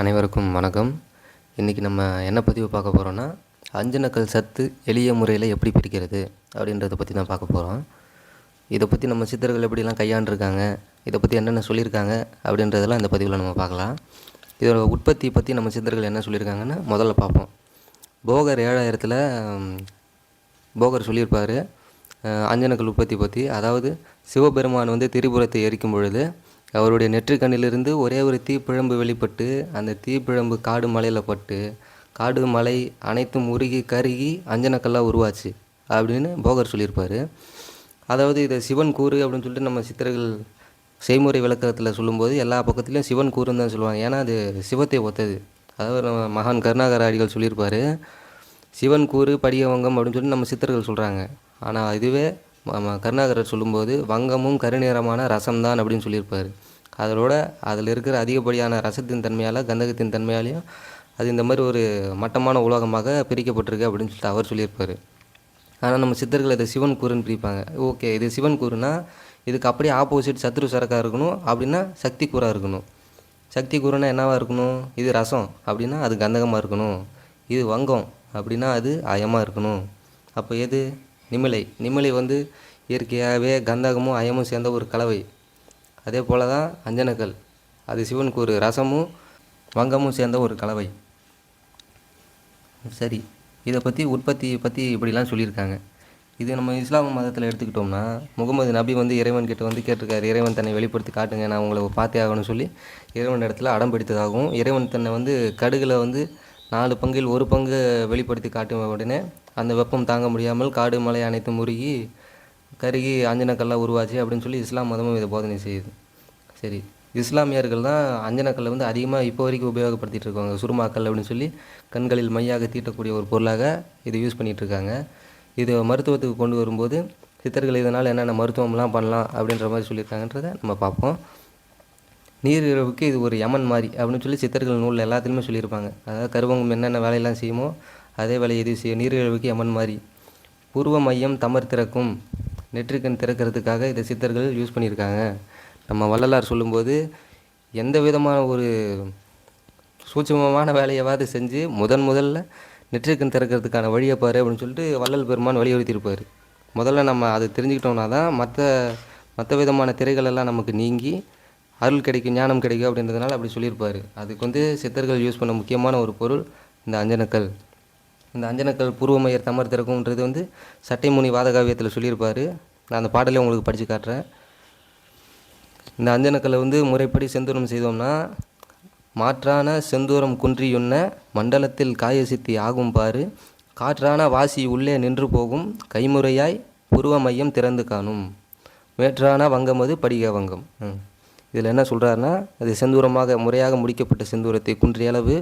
அனைவருக்கும் வணக்கம். இன்றைக்கி நம்ம என்ன பதிவு பார்க்க போகிறோன்னா அஞ்சனக்கல் சத்து எளிய முறையில் எப்படி பிரிக்கிறது அப்படின்றத பற்றி தான் பார்க்க போகிறோம் இதை பற்றி நம்ம சித்தர்கள் எப்படிலாம் கையாண்டுருக்காங்க இதை பற்றி என்னென்ன சொல்லியிருக்காங்க அப்படின்றதெல்லாம் இந்த பதிவில் நம்ம பார்க்கலாம். இதோட உற்பத்தி பற்றி நம்ம சித்தர்கள் என்ன சொல்லியிருக்காங்கன்னு முதல்ல பார்ப்போம். போகர் ஏழாயிரத்தில் போகர் சொல்லியிருப்பார். அஞ்சனக்கல் உற்பத்தி பற்றி அதாவது சிவபெருமான் வந்து திரிபுரத்தை எரிக்கும் பொழுது அவருடைய நெற்றிக்கண்ணிலிருந்து ஒரே ஒரு தீப்பிழம்பு வெளிப்பட்டு அந்த தீப்பிழம்பு காடு மலையில் பட்டு காடு மலை அனைத்தும் உருகி கருகி அஞ்சனக்கல்லாக உருவாச்சு அப்படின்னு போகர் சொல்லியிருப்பார். அதாவது இதை சிவன் கூறு அப்படின்னு சொல்லிட்டு நம்ம சித்தர்கள் செய்முறை விளக்கத்தில் சொல்லும்போது எல்லா பக்கத்துலேயும் சிவன் கூறுன்னு தான் சொல்லுவாங்க. ஏன்னா அது சிவத்தை ஒத்தது. அதாவது நம்ம மகான் கருணாகர அடிகள் சொல்லியிருப்பார். சிவன் கூறு படியவங்கம் அப்படின்னு சொல்லி நம்ம சித்தர்கள் சொல்கிறாங்க ஆனால் இதுவே கருணாகரர் சொல்லும்போது வங்கமும் கருநிறமான ரசம்தான் அப்படின்னு சொல்லியிருப்பார். அதோட அதில் இருக்கிற அதிகப்படியான ரசத்தின் தன்மையால் கந்தகத்தின் தன்மையாலையும் அது இந்த மாதிரி ஒரு மட்டமான உலோகமாக பிரிக்கப்பட்டிருக்கு அப்படின்னு சொல்லிட்டு அவர் சொல்லியிருப்பார். ஆனால் நம்ம சித்தர்கள் இதை சிவன் கூறுன்னு பிரிப்பாங்க. ஓகே இது சிவன் கூறுனா இதுக்கு அப்படியே ஆப்போசிட் சத்ரு சரக்காக இருக்கணும் அப்படின்னா சக்தி கூறாக இருக்கணும். சக்தி கூறுனா என்னவாக இருக்கணும்? இது ரசம் அப்படின்னா அது கந்தகமாக இருக்கணும். இது வங்கம் அப்படின்னா அது அயமாக இருக்கணும். அப்போ எது? நிமிலை நிமிலை வந்து இயற்கையாகவே கந்தகமும் அயமும் சேர்ந்த ஒரு கலவை. அதே போல் தான் அஞ்சனக்கல் அது சிவனுக்கு ஒரு ரசமும் வங்கமும் சேர்ந்த ஒரு கலவை. சரி. இதை பற்றி உற்பத்தி பற்றி இப்படிலாம் சொல்லியிருக்காங்க. இது நம்ம இஸ்லாம் மதத்தில் எடுத்துக்கிட்டோம்னா முகமது நபி வந்து இறைவன் கிட்ட வந்து கேட்டிருக்காரு. இறைவன் தன்னை வெளிப்படுத்தி காட்டுங்க நான் உங்களை பார்த்தே ஆகணும்னு சொல்லி இறைவன் இடத்துல அடம் பிடித்ததாகவும் இறைவன் தன்னை வந்து கடுகில் வந்து நாலு பங்கில் ஒரு பங்கு வெளிப்படுத்தி காட்டும் உடனே அந்த வெப்பம் தாங்க முடியாமல் காடு மலை அனைத்தும் உருகி கருகி அஞ்சனக்கல்லாக உருவாச்சு அப்படின்னு சொல்லி இஸ்லாம் மதமும் இதை போதனை செய்யுது. சரி இஸ்லாமியர்கள் தான் அஞ்சனக்கல்லை வந்து அதிகமாக இப்போ வரைக்கும் உபயோகப்படுத்திகிட்டு இருக்காங்க. சுருமாக்கல் அப்படின்னு சொல்லி கண்களில் மையாக தீட்டக்கூடிய ஒரு பொருளாக இதை யூஸ் பண்ணிகிட்ருக்காங்க இது மருத்துவத்துக்கு கொண்டு வரும்போது சித்தர்கள் இதனால் என்னென்ன மருத்துவம்லாம் பண்ணலாம் அப்படின்ற மாதிரி சொல்லியிருக்காங்கன்றதை நம்ம பார்ப்போம். நீரிழிவுக்கு இது ஒரு யமன் மாதிரி அப்படின்னு சொல்லி சித்தர்கள் நூலில் எல்லாத்துலேயுமே சொல்லியிருப்பாங்க. அதாவது கருவங்கம் என்னென்ன வேலையெல்லாம் செய்யுமோ அதே வேலையை இது செய்ய நீரிழிவுக்கு அம்மன் மாதிரி பூர்வ மையம் தமர் திறக்கும். நெற்றிக்கண் திறக்கிறதுக்காக இதை சித்தர்கள் யூஸ் பண்ணியிருக்காங்க. நம்ம வள்ளலார் சொல்லும்போது எந்த விதமான ஒரு சூட்சமமான வேலையாவது செஞ்சு முதன் முதல்ல நெற்றிக்கண் திறக்கிறதுக்கான வழியை பாரு அப்படின்னு சொல்லிட்டு வள்ளல் பெருமான் வலியுறுத்தியிருப்பார். முதல்ல நம்ம அதை தெரிஞ்சுக்கிட்டோம்னா தான் மற்ற மற்ற விதமான திரைகளெல்லாம் நமக்கு நீங்கி அருள் கிடைக்கும் ஞானம் கிடைக்கும் அப்படின்றதுனால அப்படி சொல்லியிருப்பார். அதுக்கு வந்து சித்தர்கள் யூஸ் பண்ண முக்கியமான ஒரு பொருள் இந்த அஞ்சனக்கல். இந்த அஞ்சனக்கல் பூர்வமையர் தமர் திறக்கும்ன்றது வந்து சட்டைமுனி வாதகாவியத்தில் சொல்லியிருப்பார். நான் அந்த பாடலே உங்களுக்கு படித்து காட்டுறேன். இந்த அஞ்சனக்கல்லை வந்து முறைப்படி செந்தூரம் செய்தோம்னா மாற்றான செந்தூரம் குன்றியுண்ண மண்டலத்தில் காயசித்தி ஆகும் பாரு காற்றான வாசி உள்ளே நின்று போகும் கைமுறையாய் புருவ மையம் திறந்து காணும். வேற்றான வங்கமது படிக வங்கம். இதில் என்ன சொல்கிறாருன்னா அது செந்தூரமாக முறையாக முடிக்கப்பட்ட செந்தூரத்தை குன்றிய அளவு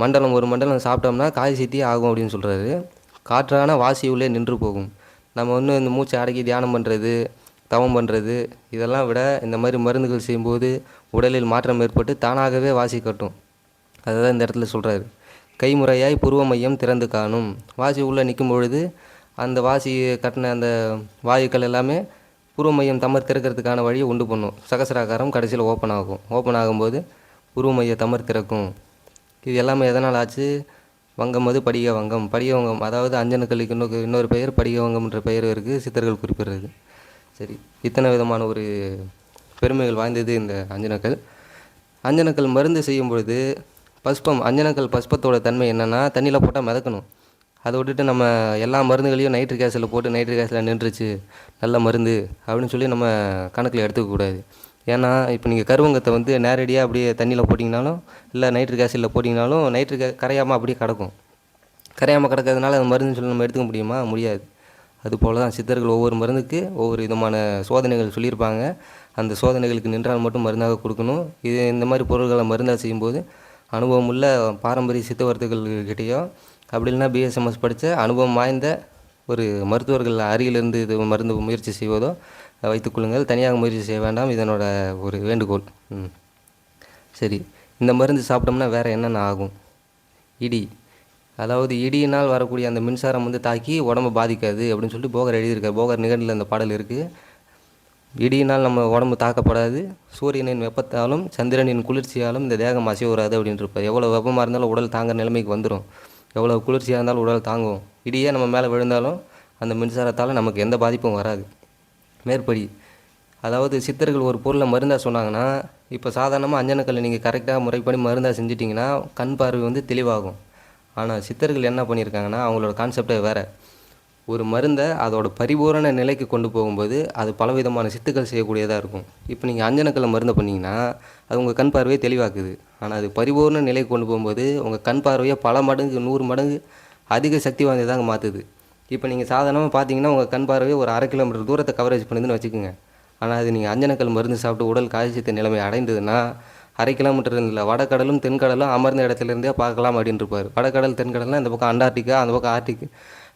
மண்டலம் ஒரு மண்டலம் சாப்பிட்டோம்னா காய் சித்தி ஆகும் அப்படின்னு சொல்கிறாரு காற்றான வாசி உள்ளே நின்று போகும். நம்ம வந்து இந்த மூச்சை அடக்கி தியானம் பண்ணுறது தவம் பண்ணுறது இதெல்லாம் விட இந்த மாதிரி மருந்துகள் செய்யும்போது உடலில் மாற்றம் ஏற்பட்டு தானாகவே வாசி கட்டும். அதுதான் இந்த இடத்துல சொல்கிறாரு கைமுறையாய் புருவ மையம் திறந்து காணும். வாசி உள்ளே நிற்கும் பொழுது அந்த வாசி கட்டின அந்த வாயுக்கள் எல்லாமே புருவ மையம் தமர் திறக்கிறதுக்கான வழியை உண்டு பண்ணும். சகசராகாரம் கடைசியில் ஓப்பன் ஆகும். ஓப்பன் ஆகும்போது புருவ மைய தமர் திறக்கும். இது எல்லாமே எதனால் ஆச்சு? வங்கம் அது படிக வங்கம். படிக வங்கம் அதாவது அஞ்சனக்கல்லுக்கு இன்னொரு இன்னொரு பெயர் படிக வங்கம்ன்ற பெயர் இருக்குது சித்தர்கள் குறிப்பிடுறது. சரி இத்தனை விதமான ஒரு பெருமைகள் வாய்ந்தது இந்த அஞ்சனக்கல் அஞ்சனக்கல் மருந்து செய்யும் பொழுது பஸ்பம் அஞ்சனக்கல் பஸ்பத்தோட தன்மை என்னென்னா தண்ணியில் போட்டால் மிதக்கணும். அதை விட்டுட்டு நம்ம எல்லா மருந்துகளையும் நைட்ரிக் ஆசிடில் போட்டு நைட்ரிக் ஆசிடில் நின்றுச்சு நல்ல மருந்து அப்படின்னு சொல்லி நம்ம கணக்கில் எடுத்துக்கக்கூடாது. ஏன்னா இப்போ நீங்கள் கருவங்கத்தை வந்து நேரடியாக அப்படியே தண்ணியில் போட்டிங்கனாலும் இல்லை நைட்ரிக் ஆசிடில் போட்டிங்கனாலும் நைட்ரிக் கரையாமல் அப்படியே கிடக்கும். கரையாமல் கிடக்கிறதுனால அந்த மருந்து சொல்லி நம்ம எடுத்துக்க முடியுமா? முடியாது. அதுபோல் தான் சித்தர்கள் ஒவ்வொரு மருந்துக்கு ஒவ்வொரு விதமான சோதனைகள் சொல்லியிருப்பாங்க. அந்த சோதனைகளுக்கு நின்றால் மட்டும் மருந்தாக கொடுக்கணும். இது இந்த மாதிரி பொருள்களை மருந்தாக செய்யும்போது அனுபவம் உள்ள பாரம்பரிய சித்தவர்த்தகர்கள்கிட்டயோ அப்படி இல்லைன்னா பிஎஸ்எம்எஸ் படித்த அனுபவம் வாய்ந்த ஒரு மருத்துவர்கள் அருகிலிருந்து இது மருந்து முயற்சி செய்வதோ வைத்துக்கொள்ளுங்கள் தனியாக முயற்சி செய்ய வேண்டாம். இதனோட ஒரு வேண்டுகோள். ம். சரி. இந்த மருந்து சாப்பிட்டோம்னா வேறு என்னென்ன ஆகும்? இடி. அதாவது இடியினால் வரக்கூடிய அந்த மின்சாரம் வந்து தாக்கி உடம்பை பாதிக்காது அப்படின்னு சொல்லிட்டு போகர் எழுதியிருக்கார். போகர் நிகழ்நில அந்த பாடல் இருக்குது இடியினால் நம்ம உடம்பு தாக்கப்படாது. சூரியனின் வெப்பத்தாலும் சந்திரனின் குளிர்ச்சியாலும் இந்த தேகம் அசைவுறாது அப்படின்னு இருப்பார். எவ்வளோ வெப்பமாக இருந்தாலும் உடல் தாங்குற நிலைமைக்கு வந்துடும் எவ்வளோ குளிர்ச்சியாக இருந்தாலும் உடல் தாங்கும். இடியே நம்ம மேலே விழுந்தாலும் அந்த மின்சாரத்தால் நமக்கு எந்த பாதிப்பும் வராது. மேற்படி அதாவது சித்தர்கள் ஒரு பொருளை மருந்தாக சொன்னாங்கன்னா இப்போ சாதாரணமாக அஞ்சனக்கல்லை நீங்கள் கரெக்டாக முறைப்படி மருந்தாக செஞ்சிட்டிங்கன்னா கண் பார்வை வந்து தெளிவாகும். ஆனால் சித்தர்கள் என்ன பண்ணியிருக்காங்கன்னா அவங்களோட கான்செப்டே வேறு. ஒரு மருந்தை அதோட பரிபூரண நிலைக்கு கொண்டு போகும்போது அது பலவிதமான சித்துக்கள் செய்யக்கூடியதாக இருக்கும். இப்போ நீங்கள் அஞ்சனக்கல்லை மருந்தை பண்ணிங்கன்னா அது உங்கள் கண் பார்வையை தெளிவாக்குது. ஆனால் அது பரிபூரண நிலைக்கு கொண்டு போகும்போது உங்கள் கண் பார்வையை பல மடங்கு நூறு மடங்கு அதிக சக்தி வாய்ந்ததாக மாற்றுது இப்போ நீங்கள் சாதாரணமாக பார்த்தீங்கன்னா உங்கள் கண் பார்வை ஒரு அரை கிலோமீட்டர் தூரத்தை கவரேஜ் பண்ணுதுன்னு வச்சுக்கோங்க. ஆனால் அது நீங்கள் அஞ்சனக்கல் மருந்து சாப்பிட்டு உடல் காய்ச்சத்த நிலைமை அடைந்ததுன்னா அரை கிலோமீட்டர் இல்லை வடக்கடலும் தென்கடலும் அமர்ந்த இடத்துல இருந்தே பார்க்கலாம் அப்படின்னு இருப்பார். வடக்கடல் தென்கடல்னா இந்த பக்கம் அண்டார்டிகா அந்த பக்கம் ஆர்டிக்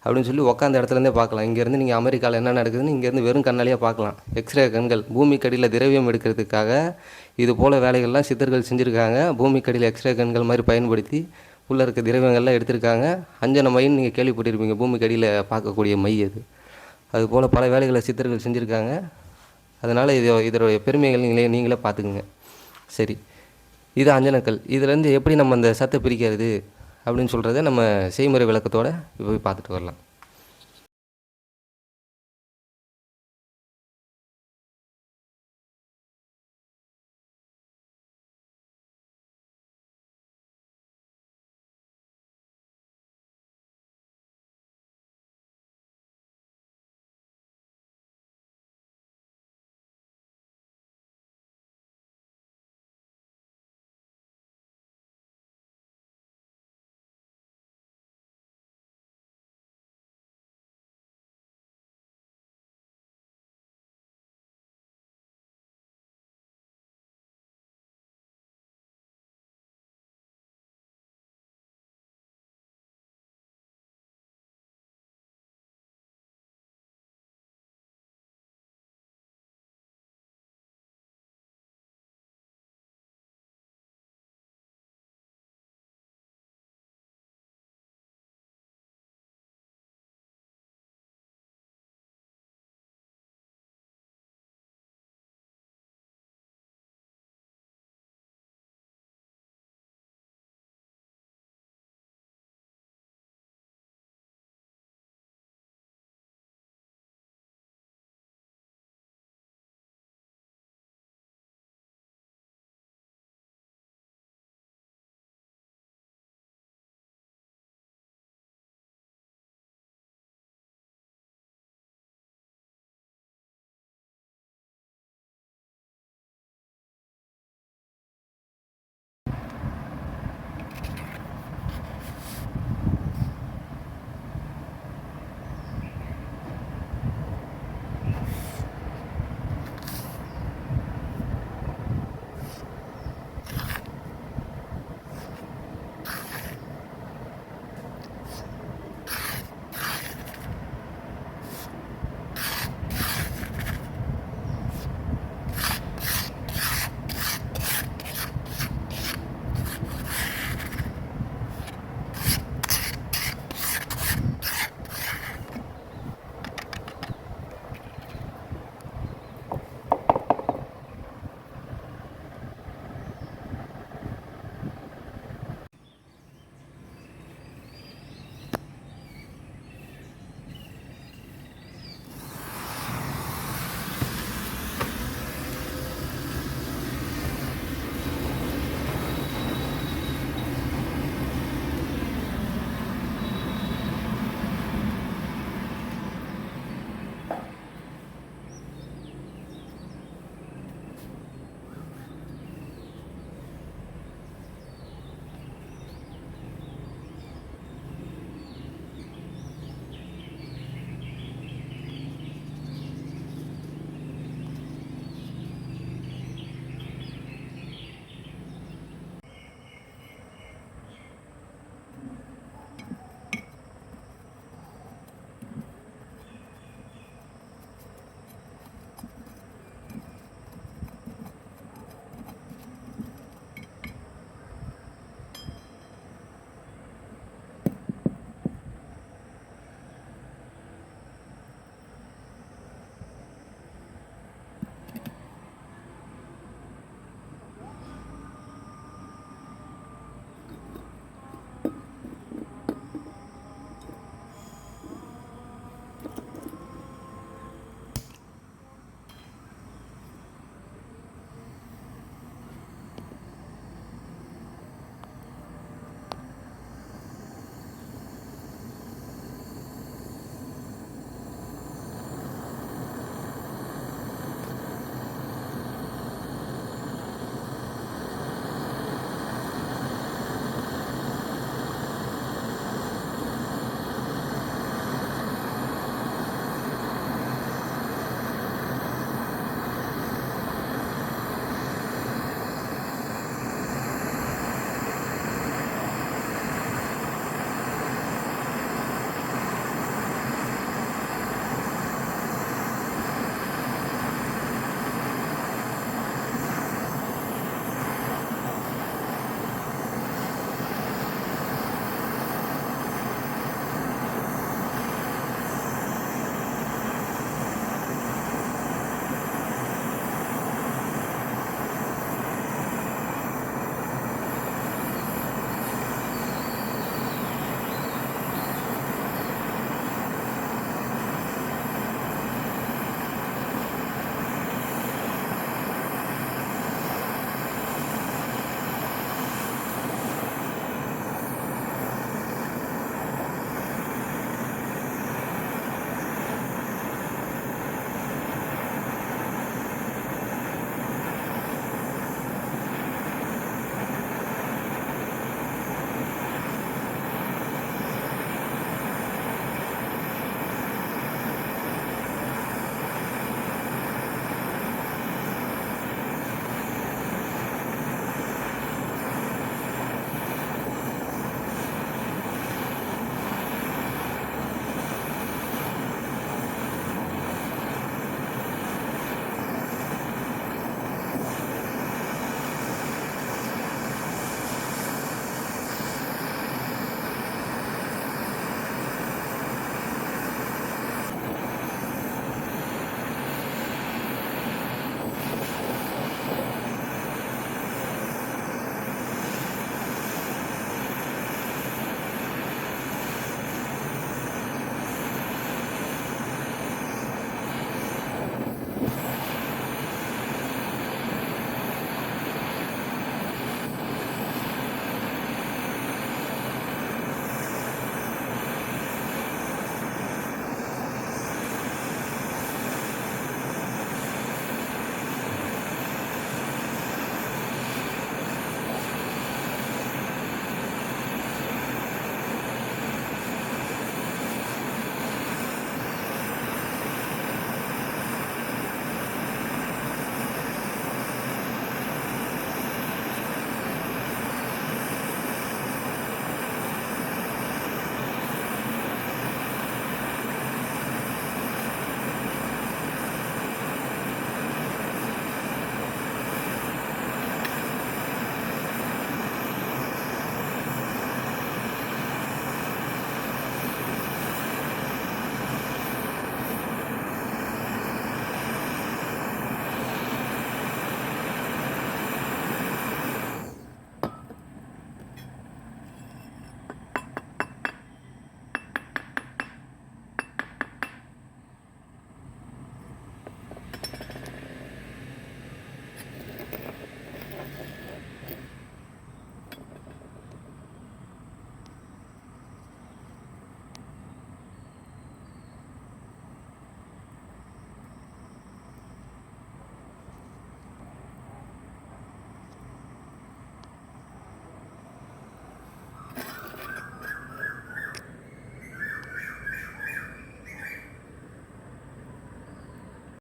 அப்படின்னு சொல்லி உட்காந்த இடத்துலேருந்தே பார்க்கலாம். இங்கேருந்து நீங்கள் அமெரிக்காவில் என்ன நடக்குதுன்னு இங்கேருந்து வெறும் கண்ணாலேயே பார்க்கலாம். எக்ஸ்ரே கண்கள் பூமிக்கடியில் திரவியம் எடுக்கிறதுக்காக இது போல் வேலைகள்லாம் சித்தர்கள் செஞ்சுருக்காங்க. பூமிக்கடியில் எக்ஸ்ரே கண்கள் மாதிரி பயன்படுத்தி உள்ளே இருக்க திரவியங்கள்லாம் எடுத்திருக்காங்க. அஞ்சன மைன்னு நீங்கள் கேள்விப்பட்டிருப்பீங்க. பூமிக்கு அடியில் பார்க்கக்கூடிய மை அது. அதுபோல் பல வேலைகளை சித்தர்கள் செஞ்சுருக்காங்க. அதனால் இது இதோடைய பெருமைகள் நீங்களே நீங்களே பார்த்துக்குங்க. சரி. இது அஞ்சனக்கல். இதுலேருந்து எப்படி நம்ம அந்த சத்தை பிரிக்கிறது அப்படின்னு சொல்கிறத நம்ம செய்முறை விளக்கத்தோடு போய் பார்த்துட்டு வரலாம்.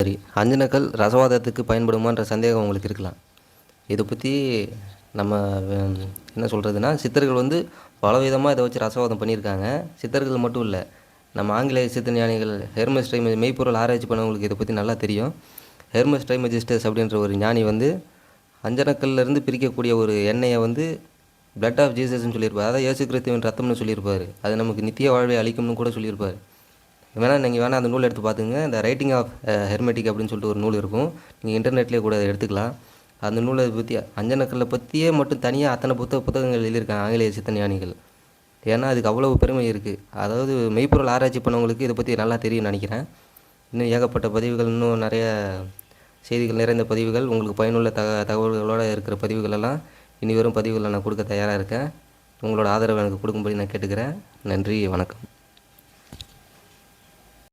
சரி அஞ்சனக்கல் ரசவாதத்துக்கு பயன்படுமான்ற சந்தேகம் உங்களுக்கு இருக்கலாம். இதை பற்றி நம்ம என்ன சொல்கிறதுனா சித்தர்கள் வந்து பலவிதமாக இதை வச்சு ரசவாதம் பண்ணியிருக்காங்க. சித்தர்கள் மட்டும் இல்லை நம்ம ஆங்கிலேய சித்த ஞானிகள் ஹெர்மஸ் ட்ரை மெய்ப்பொருள் ஆராய்ச்சி பண்ணவங்களுக்கு இதை பற்றி நல்லா தெரியும். ஹெர்மஸ் ட்ரைமஜிஸ்டர்ஸ் அப்படின்ற ஒரு ஞானி வந்து அஞ்சனக்கல்லேருந்து பிரிக்கக்கூடிய ஒரு எண்ணெயை வந்து பிளட் ஆஃப் ஜீசஸ்ன்னு சொல்லியிருப்பார். அதாவது இயேசு கிறிஸ்துவின் ரத்தம்னு சொல்லியிருப்பார். அது நமக்கு நித்திய வாழ்வை அளிக்கும்னு கூட சொல்லியிருப்பார். வேணால் நீங்கள் வேணால் அந்த நூல் எடுத்து பார்த்துங்க. இந்த ரைட்டிங் ஆஃப் ஹெர்மெட்டிக் அப்படின்னு சொல்லிட்டு ஒரு நூல் இருக்கும். நீங்கள் இன்டர்நெட்லேயே கூட அதை எடுத்துக்கலாம். அந்த நூலை பற்றி அஞ்சனக்கல்லை பற்றியே மட்டும் தனியாக அத்தனை புத்தக புத்தகங்கள் எழுதியிருக்காங்க ஆங்கிலேய சித்தஞானிகள். ஏன்னா அதுக்கு அவ்வளவு பெருமை இருக்குது அதாவது மெய்ப்பொருள் ஆராய்ச்சி பண்ணவங்களுக்கு இதை பற்றி நல்லா தெரியும் நினைக்கிறேன். இன்னும் ஏகப்பட்ட பதிவுகள் இன்னும் நிறைய செய்திகள் நிறைந்த பதிவுகள் உங்களுக்கு பயனுள்ள தக தகவல்களோடு இருக்கிற பதிவுகளெல்லாம் இனி வரும் பதிவுகளை நான் கொடுக்க தயாராக இருக்கேன். உங்களோட ஆதரவு எனக்கு கொடுக்கும்படி நான் கேட்டுக்கிறேன். நன்றி வணக்கம்.